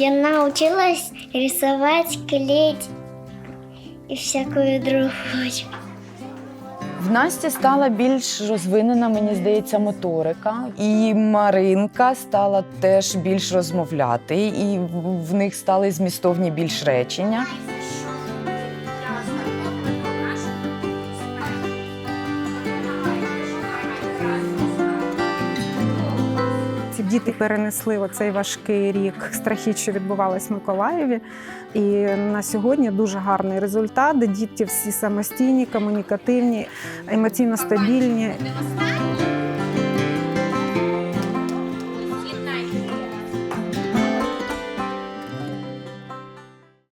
научилась рисовать, клеить і всякую другою. В Насті стала більш розвинена, мені здається, моторика. І Маринка стала теж більш розмовляти, і в них стали змістовні більш речення. Ці діти перенесли оцей важкий рік страхіт, що відбувалось в Миколаєві. І на сьогодні дуже гарний результат. Діти всі самостійні, комунікативні, емоційно стабільні.